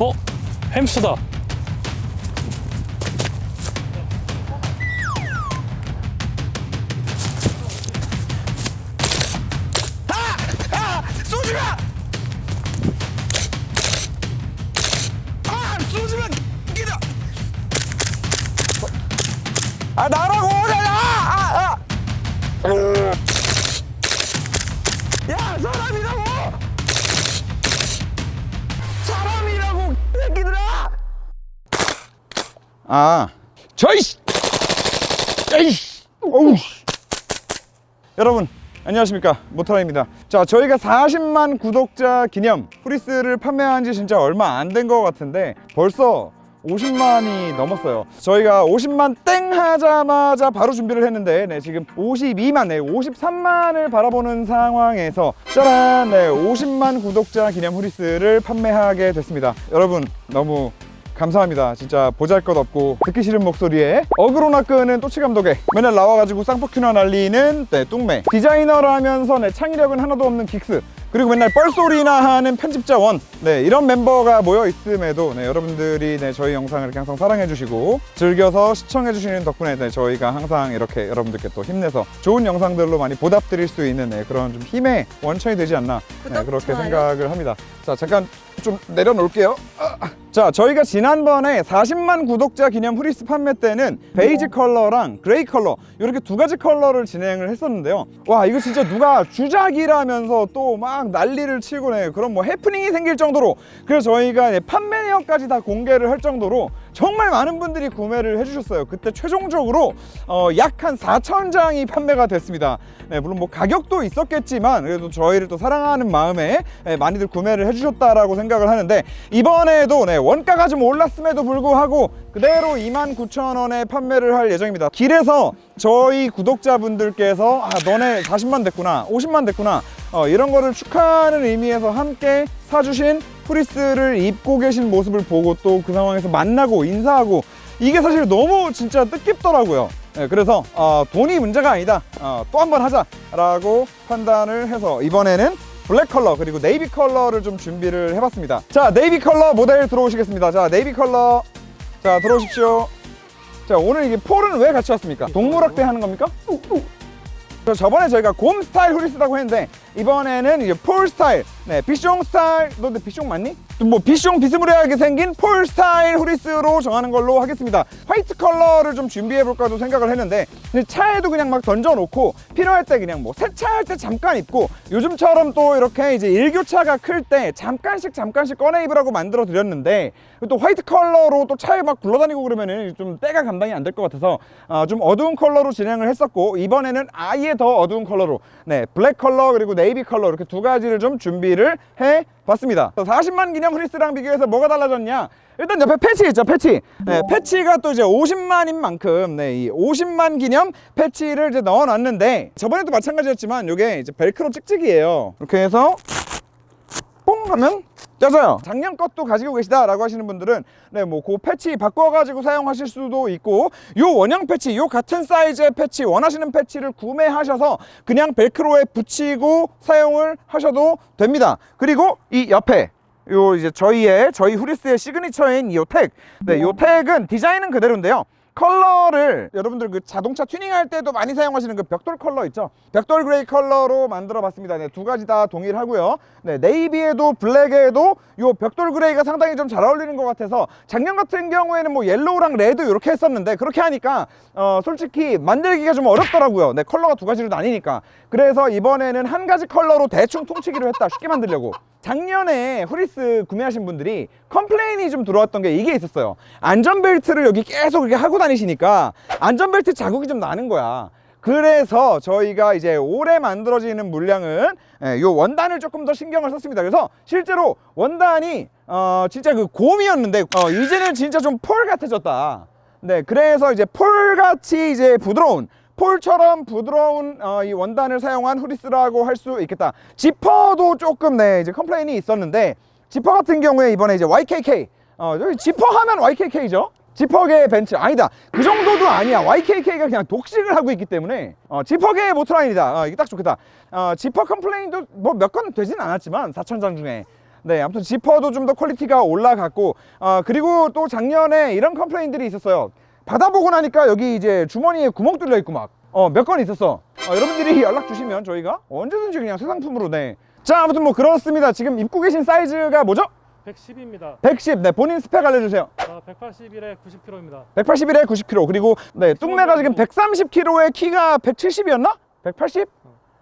어? 햄스터다. 아! 아! 아, 나 아, 저이씨! 에이씨! 어우! 여러분 안녕하십니까 모터라입니다 자 저희가 40만 구독자 기념 프리스를 판매한 지 진짜 얼마 안 된 것 같은데 벌써 50만이 넘었어요 저희가 50만 땡 하자마자 바로 준비를 했는데 네, 지금 52만 네, 53만을 바라보는 상황에서 짜란 네, 50만 구독자 기념 프리스를 판매하게 됐습니다 여러분 너무 감사합니다. 진짜 보잘것없고 듣기 싫은 목소리에 어그로나 끄는 또치 감독에 맨날 나와가지고 쌍포큐나 날리는 네, 뚱매 디자이너라면서 네, 창의력은 하나도 없는 긱스 그리고 맨날 뻘소리나 하는 편집자 원 네, 이런 멤버가 모여 있음에도 네, 여러분들이 네, 저희 영상을 이렇게 항상 사랑해 주시고 즐겨서 시청해 주시는 덕분에 네, 저희가 항상 이렇게 여러분들께 또 힘내서 좋은 영상들로 많이 보답드릴 수 있는 네, 그런 좀 힘의 원천이 되지 않나 네, 그렇게 좋아요. 생각을 합니다. 자 잠깐 좀 내려놓을게요. 아, 자 저희가 지난번에 40만 구독자 기념 후리스 판매 때는 베이지 컬러랑 그레이 컬러 이렇게 두 가지 컬러를 진행을 했었는데요. 와 이거 진짜 누가 주작이라면서 또 막 난리를 치고 네 그런 뭐 해프닝이 생길 정도로. 그래서 저희가 네, 판매 내역까지 다 공개를 할 정도로 정말 많은 분들이 구매를 해주셨어요 그때 최종적으로 어, 약한 4천 장이 판매가 됐습니다 네, 물론 뭐 가격도 있었겠지만 그래도 저희를 또 사랑하는 마음에 네, 많이들 구매를 해주셨다라고 생각을 하는데 이번에도 네, 원가가 좀 올랐음에도 불구하고 그대로 29,000원에 판매를 할 예정입니다. 길에서 저희 구독자분들께서 아 너네 40만 됐구나 50만 됐구나 어, 이런 거를 축하하는 의미에서 함께 사주신 프리스를 입고 계신 모습을 보고 또 그 상황에서 만나고 인사하고 이게 사실 너무 진짜 뜻깊더라고요. 네, 그래서 어, 돈이 문제가 아니다. 어, 또 한 번 하자라고 판단을 해서 이번에는 블랙 컬러 그리고 네이비 컬러를 좀 준비를 해봤습니다. 자, 네이비 컬러 모델 들어오시겠습니다. 자, 네이비 컬러 자 들어오십시오. 자, 오늘 이게 폴은 왜 같이 왔습니까? 동물학대 하는 겁니까? 저 저번에 저희가 곰 스타일 후리스라고 했는데 이번에는 이제 폴 스타일 네 비숑 스타일 너 근데 비숑 맞니? 뭐 비숑 비스무리하게 생긴 폴 스타일 후리스로 정하는 걸로 하겠습니다. 화이트 컬러를 좀 준비해 볼까도 생각을 했는데 차에도 그냥 막 던져 놓고 필요할 때 그냥 뭐 세차할 때 잠깐 입고 요즘처럼 또 이렇게 이제 일교차가 클 때 잠깐씩 잠깐씩 꺼내 입으라고 만들어 드렸는데 또 화이트 컬러로 또 차에 막 굴러다니고 그러면은 좀 때가 감당이 안 될 것 같아서 어, 좀 어두운 컬러로 진행을 했었고 이번에는 아예 더 어두운 컬러로 네 블랙 컬러 그리고 네이비 컬러 이렇게 두 가지를 좀 준비를 해 봤습니다. 40만 기념 프리스랑 비교해서 뭐가 달라졌냐? 일단 옆에 패치 있죠 패치. 네, 패치가 또 이제 50만인 만큼 네, 이 50만 기념 패치를 이제 넣어놨는데 저번에도 마찬가지였지만 이게 이제 벨크로 찍찍이에요. 이렇게 해서 뽕 하면 껴져요 작년 것도 가지고 계시다 라고 하시는 분들은 네뭐 그 패치 바꿔가지고 사용하실 수도 있고 요 원형 패치 요 같은 사이즈의 패치 원하시는 패치를 구매하셔서 그냥 벨크로에 붙이고 사용을 하셔도 됩니다 그리고 이 옆에 요 이제 저희의 저희 후리스의 시그니처인 이 택. 네, 요 택은 디자인은 그대로인데요. 컬러를 여러분들 그 자동차 튜닝할 때도 많이 사용하시는 그 벽돌 컬러 있죠? 벽돌 그레이 컬러로 만들어 봤습니다. 네, 두 가지 다 동일하고요. 네, 네이비에도 블랙에도 요 벽돌 그레이가 상당히 좀 잘 어울리는 것 같아서 작년 같은 경우에는 뭐 옐로우랑 레드 이렇게 했었는데 그렇게 하니까 어 솔직히 만들기가 좀 어렵더라고요. 네, 컬러가 두 가지로 나뉘니까. 그래서 이번에는 한 가지 컬러로 대충 통치기로 했다. 쉽게 만들려고. 작년에 후리스 구매하신 분들이 컴플레인이 좀 들어왔던 게 이게 있었어요. 안전벨트를 여기 계속 이렇게 하고 다니시니까 안전벨트 자국이 좀 나는 거야. 그래서 저희가 이제 올해 만들어지는 물량은 예, 요 원단을 조금 더 신경을 썼습니다. 그래서 실제로 원단이 어 진짜 그 곰이었는데 어 이제는 진짜 좀 폴 같아졌다. 네, 그래서 이제 폴 같이 이제 부드러운 폴처럼 부드러운 어, 이 원단을 사용한 후리스라고 할 수 있겠다. 지퍼도 조금 네 이제 컴플레인이 있었는데 지퍼 같은 경우에 이번에 이제 YKK. 어 여기 지퍼 하면 YKK죠. 지퍼계 벤츠. 아니다. 그 정도도 아니야. YKK가 그냥 독식을 하고 있기 때문에. 어, 지퍼계 모터라인이다. 어, 이게 딱 좋겠다. 어, 지퍼 컴플레인도 뭐 몇 건 되진 않았지만 4천 장 중에. 네, 아무튼 지퍼도 좀 더 퀄리티가 올라갔고, 어, 그리고 또 작년에 이런 컴플레인들이 있었어요. 받아보고 나니까 여기 이제 주머니에 구멍 뚫려 있고 막, 어, 몇 건 있었어. 어, 여러분들이 연락 주시면 저희가 언제든지 그냥 새 상품으로, 네. 자, 아무튼 뭐 그렇습니다. 지금 입고 계신 사이즈가 뭐죠? 110입니다. 110. 네, 본인 스펙 알려주세요. 아, 181에 90kg입니다. 181에 90kg. 그리고, 네, 뚱매가 지금 130kg에 키가 170이었나? 180?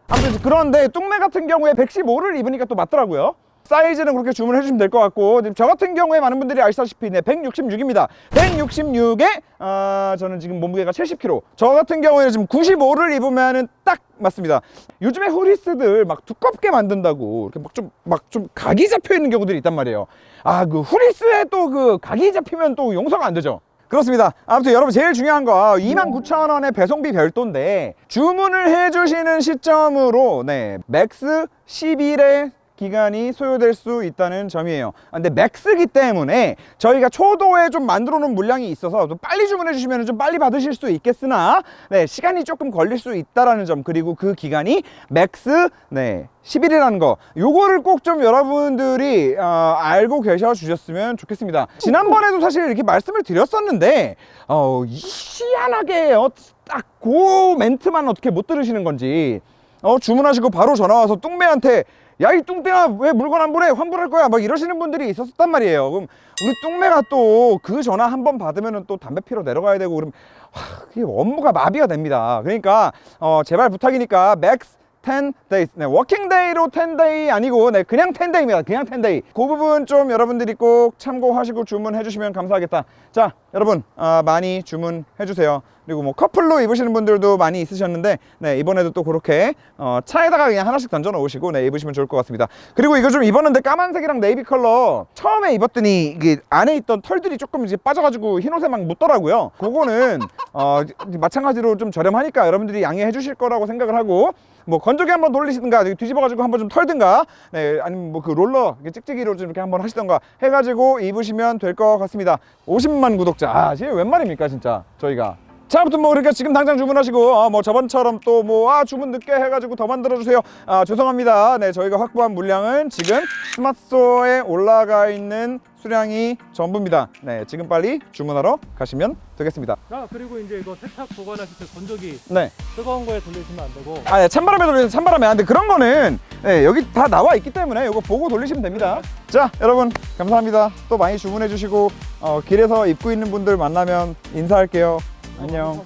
아무튼 그런데 뚱매 같은 경우에 115를 입으니까 또 맞더라고요. 사이즈는 그렇게 주문해 주시면 될 것 같고 저 같은 경우에 많은 분들이 아시다시피 네, 166입니다. 166에 아, 저는 지금 몸무게가 70kg. 저 같은 경우에는 지금 95를 입으면은 딱 맞습니다. 요즘에 후리스들 막 두껍게 만든다고 이렇게 막 좀 막 좀 각이 잡혀 있는 경우들이 있단 말이에요. 아 그 후리스에 또 그 각이 잡히면 또 용서가 안 되죠. 그렇습니다. 아무튼 여러분 제일 중요한 거 29,000원의 배송비 별도인데 주문을 해주시는 시점으로 네 맥스 10일의 기간이 소요될 수 있다는 점이에요. 아, 근데 맥스기 때문에 저희가 초도에 좀 만들어 놓은 물량이 있어서 좀 빨리 주문해 주시면 좀 빨리 받으실 수 있겠으나 네, 시간이 조금 걸릴 수 있다라는 점 그리고 그 기간이 맥스 네 10일이라는 거. 요거를 꼭 좀 여러분들이 어, 알고 계셔 주셨으면 좋겠습니다. 지난번에도 사실 이렇게 말씀을 드렸었는데 어, 희한하게 어, 딱그 멘트만 어떻게 못 들으시는 건지. 어, 주문하시고 바로 전화 와서 뚱매한테 야 이 뚱땡아 왜 물건 안 보내? 환불할 거야. 막 이러시는 분들이 있었단 말이에요. 그럼 우리 뚱매가 또 그 전화 한 번 받으면은 또 담배 피러 내려가야 되고 그럼 하, 그게 업무가 마비가 됩니다. 그러니까 어, 제발 부탁이니까 맥스 10 days. 네, 워킹 데이로 10 day 아니고 네, 그냥 10 day입니다. 그냥 10 day. 그 부분 좀 여러분들이 꼭 참고하시고 주문해 주시면 감사하겠다. 자, 여러분 아, 많이 주문해 주세요. 그리고 뭐 커플로 입으시는 분들도 많이 있으셨는데 네, 이번에도 또 그렇게 어, 차에다가 그냥 하나씩 던져 놓으시고 네, 입으시면 좋을 것 같습니다. 그리고 이거 좀 입었는데 까만색이랑 네이비 컬러 처음에 입었더니 이게 안에 있던 털들이 조금 이제 빠져가지고 흰 옷에 막 묻더라고요. 그거는 어, 마찬가지로 좀 저렴하니까 여러분들이 양해해 주실 거라고 생각을 하고 뭐 건조기 한번 돌리시든가 뒤집어가지고 한번 좀 털든가 네 아니면 뭐 그 롤러 찍찍이로 좀 이렇게 한번 하시던가 해가지고 입으시면 될 것 같습니다. 50만 구독자. 아 지금 웬 말입니까 진짜 저희가 자 아무튼 뭐 그러니까 지금 당장 주문하시고 어, 뭐 저번처럼 또 뭐 아 주문 늦게 해가지고 더 만들어주세요 아 죄송합니다 네 저희가 확보한 물량은 지금 스마트스토어에 올라가 있는 수량이 전부입니다 네 지금 빨리 주문하러 가시면 되겠습니다 아, 그리고 이제 이거 세탁 보관하실 때 건조기 네 뜨거운 거에 돌리시면 안 되고 아, 예, 찬바람에 돌리는 찬바람에 안 돼. 그런 거는 예, 여기 다 나와 있기 때문에 이거 보고 돌리시면 됩니다. 자, 여러분 감사합니다. 또 많이 주문해 주시고 어, 길에서 입고 있는 분들 만나면 인사할게요. 안녕.